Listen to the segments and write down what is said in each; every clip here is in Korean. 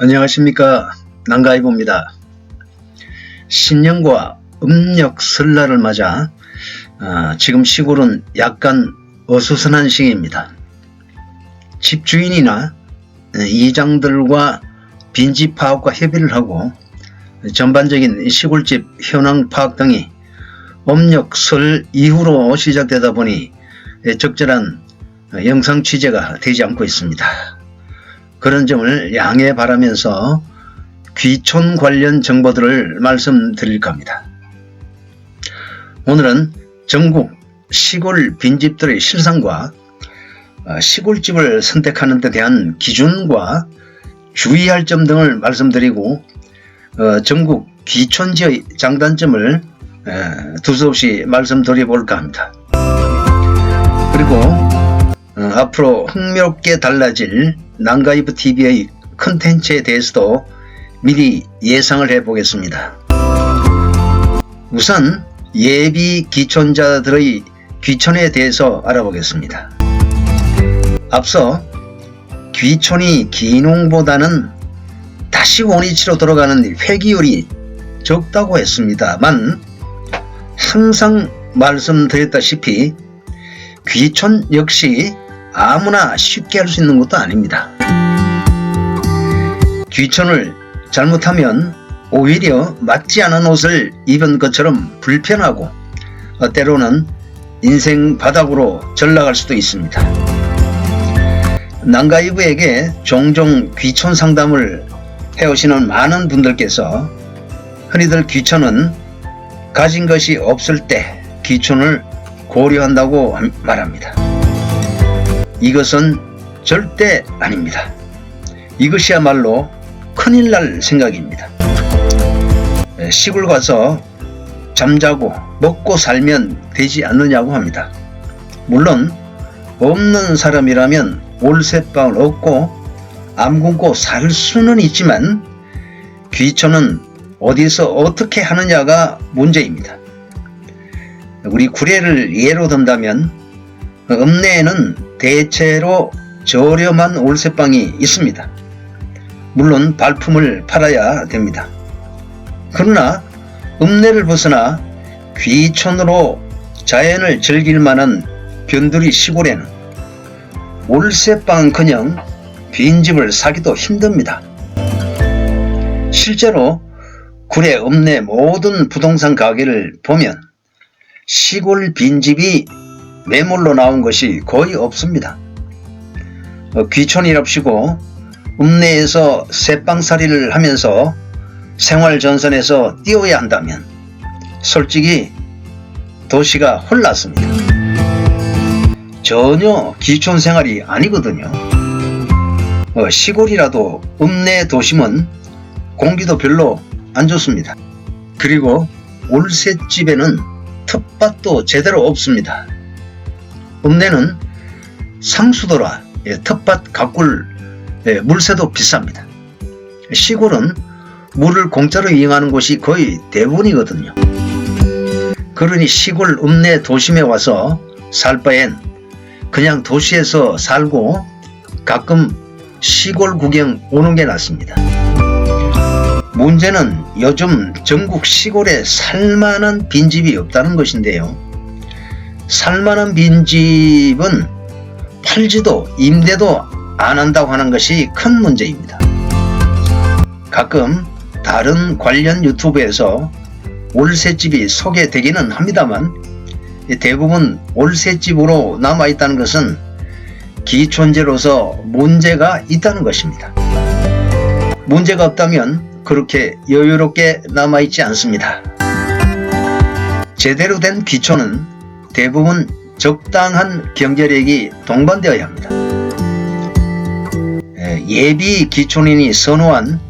안녕하십니까 난가이보입니다. 신년과 음력 설날을 맞아 아, 지금 시골은 약간 어수선한 시기입니다. 집주인이나 이장들과 빈집 파악과 협의를 하고 전반적인 시골집 현황 파악 등이 음력 설 이후로 시작되다 보니 적절한 영상 취재가 되지 않고 있습니다. 그런 점을 양해 바라면서 귀촌 관련 정보들을 말씀드릴까 합니다. 오늘은 전국 시골 빈집들의 실상과 어, 시골집을 선택하는 데 대한 기준과 주의할 점 등을 말씀드리고 어, 전국 귀촌지의 장단점을 에, 두서없이 말씀드려볼까 합니다. 그리고 어, 앞으로 흥미롭게 달라질 난가이브 TV의 컨텐츠에 대해서도 미리 예상을 해보겠습니다. 우선 예비 귀촌자들의 귀촌에 대해서 알아보겠습니다. 앞서 귀촌이 귀농보다는 다시 원위치로 돌아가는 회기율이 적다고 했습니다만 항상 말씀드렸다시피 귀촌 역시 아무나 쉽게 할 수 있는 것도 아닙니다. 귀촌을 잘못하면 오히려 맞지 않은 옷을 입은 것처럼 불편하고 어, 때로는 인생 바닥으로 전락할 수도 있습니다. 난가이브에게 종종 귀촌 상담을 해오시는 많은 분들께서 흔히들 귀촌은 가진 것이 없을 때 귀촌을 고려한다고 말합니다. 이것은 절대 아닙니다. 이것이야말로 큰일 날 생각입니다. 시골 가서 잠자고 먹고 살면 되지 않느냐고 합니다. 물론 없는 사람이라면 올세방을 얻고 암 굶고 살 수는 있지만 귀촌은 어디서 어떻게 하느냐가 문제입니다. 우리 구례를 예로 든다면 읍내에는 대체로 저렴한 올세방이 있습니다. 물론 발품을 팔아야 됩니다. 그러나 읍내를 벗어나 귀촌으로 자연을 즐길 만한 변두리 시골에는 올세방은커녕 빈집을 사기도 힘듭니다. 실제로 구례 읍내 모든 부동산 가게를 보면 시골 빈집이 매물로 나온 것이 거의 없습니다. 어, 귀촌이랍시고 읍내에서 새빵살이를 하면서 생활 전선에서 뛰어야 한다면 솔직히 도시가 홀랐습니다. 전혀 귀촌 생활이 아니거든요. 어, 시골이라도 읍내 도심은 공기도 별로 안 좋습니다. 그리고 올셋집에는 텃밭도 제대로 없습니다. 읍내는 상수도라 예, 텃밭 가꿀 예, 물세도 비쌉니다. 시골은 물을 공짜로 이용하는 곳이 거의 대부분이거든요. 그러니 시골 읍내 도심에 와서 살 바엔 그냥 도시에서 살고 가끔 시골 구경 오는 게 낫습니다. 문제는 요즘 전국 시골에 살만한 빈집이 없다는 것인데요. 살만한 빈집은 팔지도 임대도 안 한다고 하는 것이 큰 문제입니다. 가끔 다른 관련 유튜브에서 올새집이 소개되기는 합니다만 대부분 올새집으로 남아있다는 것은 기촌제로서 문제가 있다는 것입니다. 문제가 없다면 그렇게 여유롭게 남아있지 않습니다. 제대로 된 귀촌은 대부분 적당한 경제력이 동반되어야 합니다. 예비 기촌인이 선호한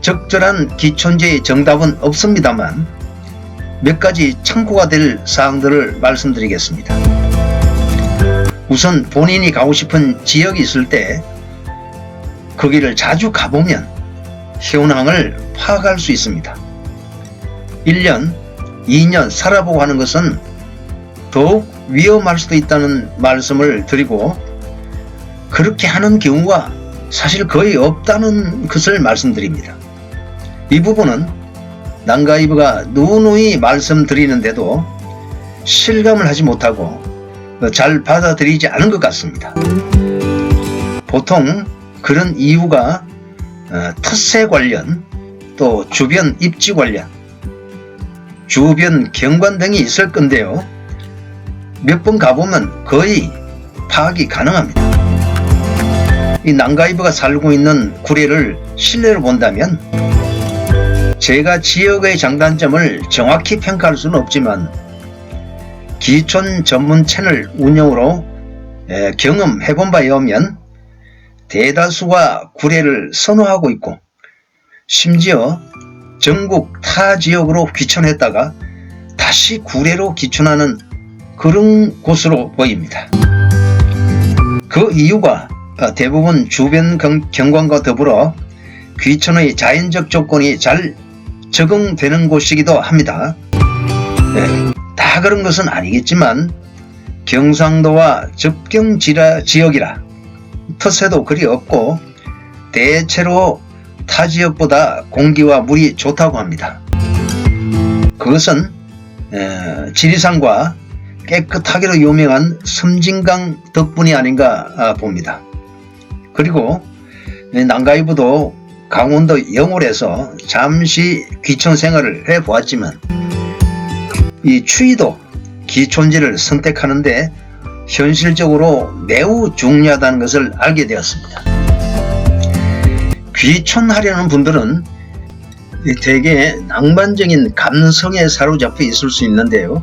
적절한 기촌제의 정답은 없습니다만 몇 가지 참고가 될 사항들을 말씀드리겠습니다. 우선 본인이 가고 싶은 지역이 있을 때 거기를 자주 가보면 현황을 파악할 수 있습니다. 1년, 2년 살아보고 하는 것은 더욱 위험할 수도 있다는 말씀을 드리고 그렇게 하는 경우가 사실 거의 없다는 것을 말씀드립니다. 이 부분은 난가이브가 누누이 말씀드리는데도 실감을 하지 못하고 잘 받아들이지 않은 것 같습니다. 보통 그런 이유가 어, 텃세 관련 또 주변 입지 관련 주변 경관 등이 있을 건데요. 몇 번 가보면 거의 파악이 가능합니다. 이 난가이브가 살고 있는 구례를 실내로 본다면 제가 지역의 장단점을 정확히 평가할 수는 없지만 기촌 전문 채널 운영으로 에, 경험해 본 바에 의하면 대다수가 구례를 선호하고 있고 심지어 전국 타 지역으로 귀촌했다가 다시 구례로 귀촌하는 그런 곳으로 보입니다. 그 이유가 어, 대부분 주변 경- 경관과 더불어 귀촌의 자연적 조건이 잘 적응되는 곳이기도 합니다. 네, 다 그런 것은 아니겠지만 경상도와 접경 지역이라 텃세도 그리 없고 대체로 타 지역보다 공기와 물이 좋다고 합니다. 그것은 에, 지리산과 깨끗하기로 유명한 섬진강 덕분이 아닌가 아, 봅니다. 그리고 이 난가이브도 강원도 영월에서 잠시 귀촌 생활을 해 보았지만 이 추위도 귀촌지를 선택하는데 현실적으로 매우 중요하다는 것을 알게 되었습니다. 귀촌하려는 분들은 이 대개 낭만적인 감성에 사로잡혀 있을 수 있는데요.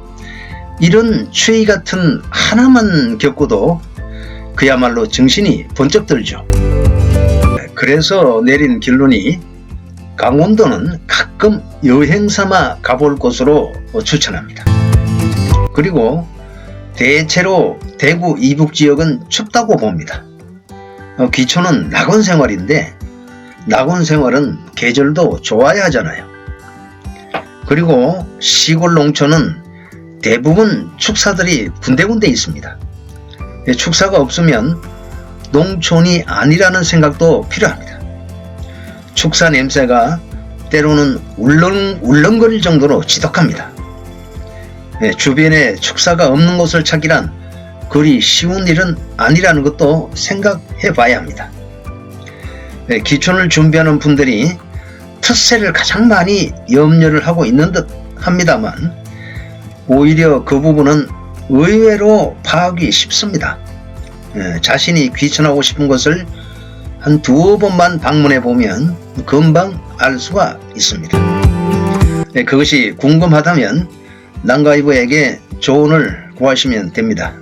이런 추위 같은 하나만 겪고도 그야말로 정신이 번쩍 들죠. 그래서 내린 결론이 강원도는 가끔 여행 삼아 가볼 곳으로 추천합니다. 그리고 대체로 대구 이북 지역은 춥다고 봅니다. 어, 귀촌은 낙원 생활인데 낙원 생활은 계절도 좋아야 하잖아요. 그리고 시골 농촌은 대부분 축사들이 군데군데 있습니다. 예, 축사가 없으면 농촌이 아니라는 생각도 필요합니다. 축사 냄새가 때로는 울렁, 울렁거릴 정도로 지독합니다. 예, 주변에 축사가 없는 곳을 찾기란 그리 쉬운 일은 아니라는 것도 생각해 봐야 합니다. 예, 기촌을 준비하는 분들이 텃세를 가장 많이 염려를 하고 있는 듯 합니다만 오히려 그 부분은 의외로 파악이 쉽습니다. 예, 자신이 귀촌하고 싶은 곳을 한 두어 번만 방문해 보면 금방 알 수가 있습니다. 예, 그것이 궁금하다면 난가이브에게 조언을 구하시면 됩니다.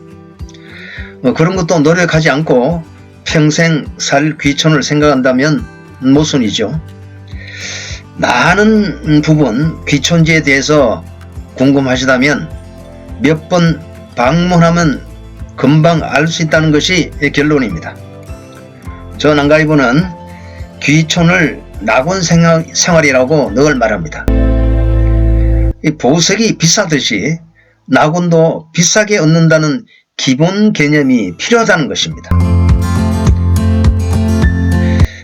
어, 그런 것도 노력하지 않고 평생 살 귀촌을 생각한다면 모순이죠. 많은 부분 귀촌지에 대해서 궁금하시다면 몇 번 방문하면 금방 알 수 있다는 것이 결론입니다. 저 난가이브는 귀촌을 낙원 생활, 생활이라고 늘 말합니다. 이 보석이 비싸듯이 낙원도 비싸게 얻는다는 기본 개념이 필요하다는 것입니다.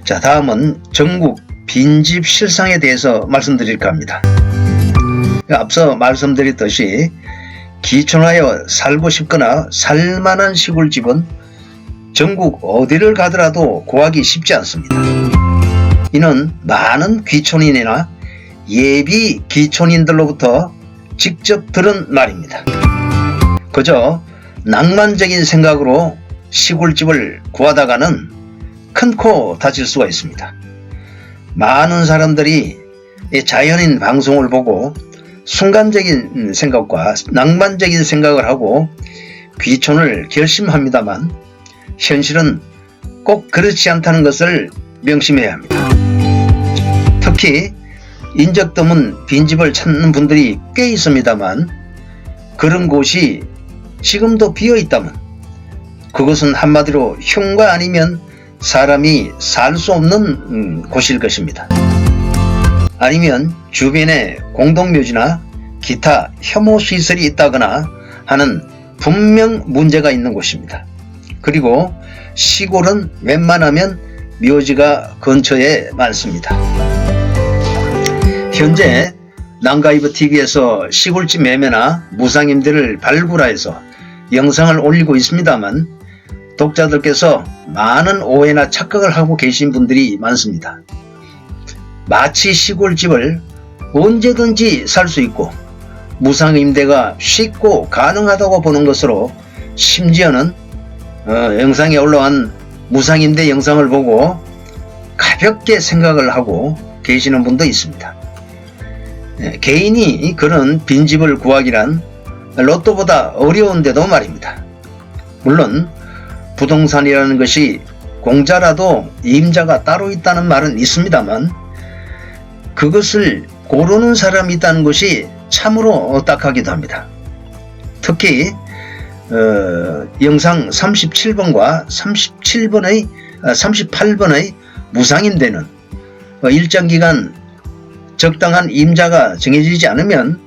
자, 다음은 전국 빈집 실상에 대해서 말씀드릴까 합니다. 앞서 말씀드렸듯이 기촌하여 살고 싶거나 살만한 시골집은 전국 어디를 가더라도 구하기 쉽지 않습니다. 이는 많은 귀촌인이나 예비 귀촌인들로부터 직접 들은 말입니다. 그저 낭만적인 생각으로 시골집을 구하다가는 큰 코 다칠 수가 있습니다. 많은 사람들이 이 자연인 방송을 보고 순간적인 생각과 낭만적인 생각을 하고 귀촌을 결심합니다만 현실은 꼭 그렇지 않다는 것을 명심해야 합니다. 특히 인적 드문 빈집을 찾는 분들이 꽤 있습니다만 그런 곳이 지금도 비어 있다면 그것은 한마디로 흉가 아니면 사람이 살 수 없는 음, 곳일 것입니다. 아니면 주변에 공동묘지나 기타 혐오 시설이 있다거나 하는 분명 문제가 있는 곳입니다. 그리고 시골은 웬만하면 묘지가 근처에 많습니다. 현재 난가이브 TV에서 시골집 매매나 무상임대를 발굴하여서 영상을 올리고 있습니다만 독자들께서 많은 오해나 착각을 하고 계신 분들이 많습니다. 마치 시골집을 언제든지 살 수 있고 무상임대가 쉽고 가능하다고 보는 것으로 심지어는 어, 영상에 올라온 무상임대 영상을 보고 가볍게 생각을 하고 계시는 분도 있습니다. 예, 개인이 그런 빈집을 구하기란 로또보다 어려운데도 말입니다. 물론 부동산이라는 것이 공짜라도 임자가 따로 있다는 말은 있습니다만 그것을 고르는 사람이 있다는 것이 참으로 딱하기도 합니다. 특히 어, 영상 37번과 37번의 38번의 무상임대는 어, 일정 기간 적당한 임자가 정해지지 않으면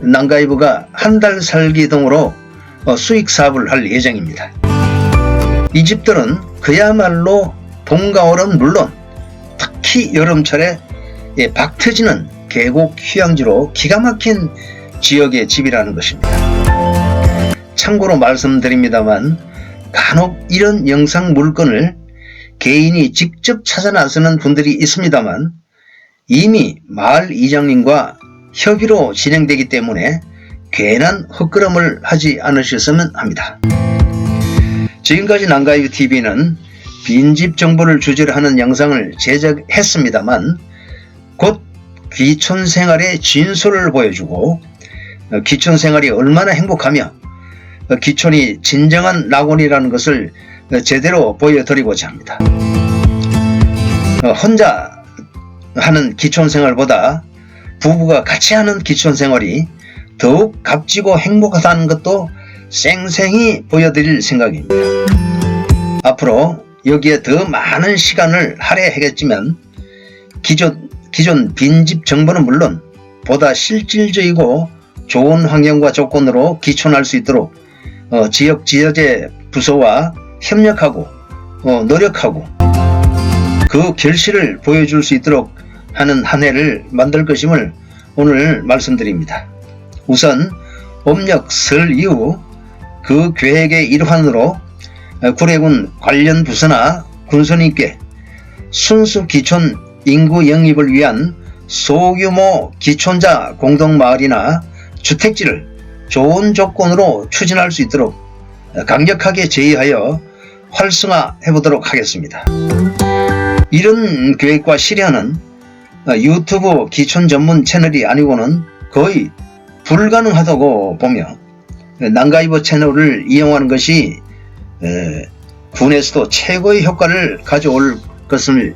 난가이브가 한 달 살기 등으로 어, 수익 사업을 할 예정입니다. 이 집들은 그야말로 봄, 가을은 물론 특히 여름철에 예, 박 터지는 계곡 휴양지로 기가 막힌 지역의 집이라는 것입니다. 참고로 말씀드립니다만 간혹 이런 영상 물건을 개인이 직접 찾아 나서는 분들이 있습니다만 이미 마을 이장님과 협의로 진행되기 때문에 괜한 헛걸음을 하지 않으셨으면 합니다. 지금까지 난가이브 TV는 빈집 정보를 주제로 하는 영상을 제작했습니다만 곧 귀촌 생활의 진솔을 보여주고 어, 귀촌 생활이 얼마나 행복하며 어, 귀촌이 진정한 낙원이라는 것을 어, 제대로 보여드리고자 합니다. 혼자 하는 귀촌 생활보다 부부가 같이 하는 귀촌 생활이 더욱 값지고 행복하다는 것도 생생히 보여드릴 생각입니다. 앞으로 여기에 더 많은 시간을 할애하겠지만 기존, 기존 빈집 정보는 물론 보다 실질적이고 좋은 환경과 조건으로 기촌할 수 있도록 어, 지역 지자재 부서와 협력하고 어, 노력하고 그 결실을 보여줄 수 있도록 하는 한 해를 만들 것임을 오늘 말씀드립니다. 우선 음력 설 이후 그 계획의 일환으로 구례군 관련 부서나 군선님께 순수 기촌 인구 영입을 위한 소규모 기촌자 공동마을이나 주택지를 좋은 조건으로 추진할 수 있도록 강력하게 제의하여 활성화해 보도록 하겠습니다. 이런 계획과 실현은 유튜브 기촌 전문 채널이 아니고는 거의 불가능하다고 보며 난가이버 채널을 이용하는 것이 군에서도 최고의 효과를 가져올 것을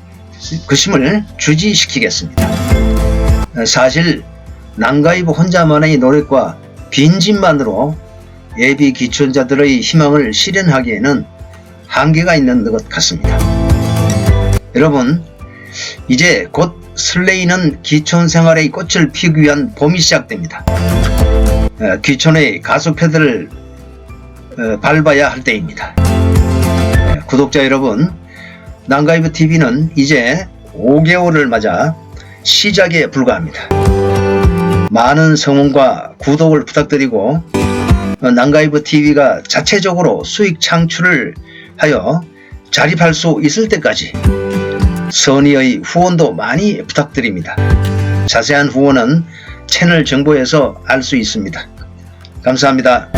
것임을 주지시키겠습니다. 사실 난가이브 혼자만의 노력과 빈집만으로 예비 기촌자들의 희망을 실현하기에는 한계가 있는 것 같습니다. 여러분, 이제 곧 설레이는 기촌 생활의 꽃을 피우기 위한 봄이 시작됩니다. 어, 기촌의 가속페달을 어, 밟아야 할 때입니다. 네, 구독자 여러분, 난가이브 TV는 이제 5개월을 맞아 시작에 불과합니다. 많은 성원과 구독을 부탁드리고 어, 난가이브 TV가 자체적으로 수익 창출을 하여 자립할 수 있을 때까지 선의의 후원도 많이 부탁드립니다. 자세한 후원은 채널 정보에서 알 수 있습니다. 감사합니다.